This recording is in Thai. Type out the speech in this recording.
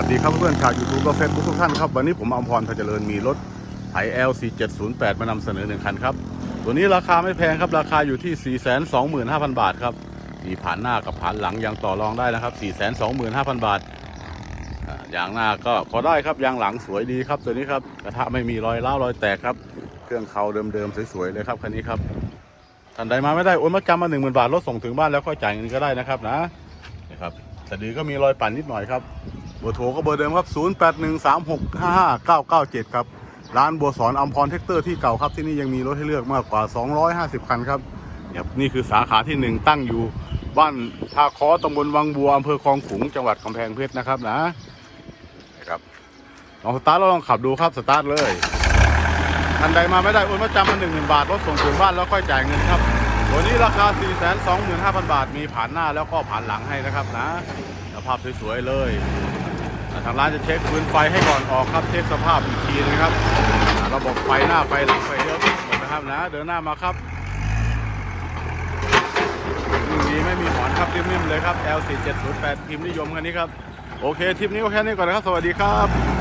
วัสดีครับเพื่อนๆชาวยูทูบและเฟซบุ๊กทุกท่านครับวันนี้ผมอมพรพเจริญมีรถไถ L4708 มานำเสนอหนึ่งคันครับ ตัวนี้ราคาไม่แพงครับ ราคาอยู่ที่ 425,000 บาทครับมีผ่านหน้ากับผ่านหลังยังต่อรองได้นะครับ 425,000 บาทอ่ายางหน้าก็พอได้ครับยางหลังสวยดีครับ ตัวนี้ครับกระทะไม่มีรอยร้าวรอยแตกครับ เครื่องเขาเดิมๆสวยๆเลยครับคันนี้ครับท่านใดมาไม่ได้โอนมาจำมา10,000บาทรถส่งถึงบ้านแล้วค่อยจ่ายเงินก็ได้นะครับนะนะครับแต่ดีก็มีรอยปั่นนิดหน่อยครับ เบอร์โทรก็เบอร์เดิมครับ 0813655997 ครับ ร้านบัวสอนอัมพรเทคเตอร์ที่เก่าครับที่นี่ยังมีรถให้เลือกมากกว่า 250 คันครับเนี่ยนี่คือสาขาที่ 1 ตั้งอยู่บ้านท่าคอตำบลวังบัวอำเภอคลองขุงจังหวัดกำแพงเพชรนะครับนะนะครับลองสตาร์ทแล้วลองขับดูครับสตาร์ทเลยทันใดมาไม่ได้โอนมาจำมา1 0,000บาทรถส่งถึงบ้านแล้วค่อยจ่ายเงินครับตัวนี้ราคา 425,000 บาท มีผ่านหน้าแล้วก็ผ่านหลังให้นะครับนะสภาพสวยๆเลย ทางร้านจะเช็คพื้นไฟให้ก่อนออกครับเช็คสภาพอีกทีนะครับระบบไฟหน้าไฟหลังไฟเลี้ยวหมดนะครับนะเดินหน้ามาครับนิ่งดีไม่มีหอนครับนิ่มๆเลยครับ L4708 พิมพ์นิยมคันนี้ครับ โอเคทริปนี้ก็แค่นี้ก่อนนะครับ สวัสดีครับ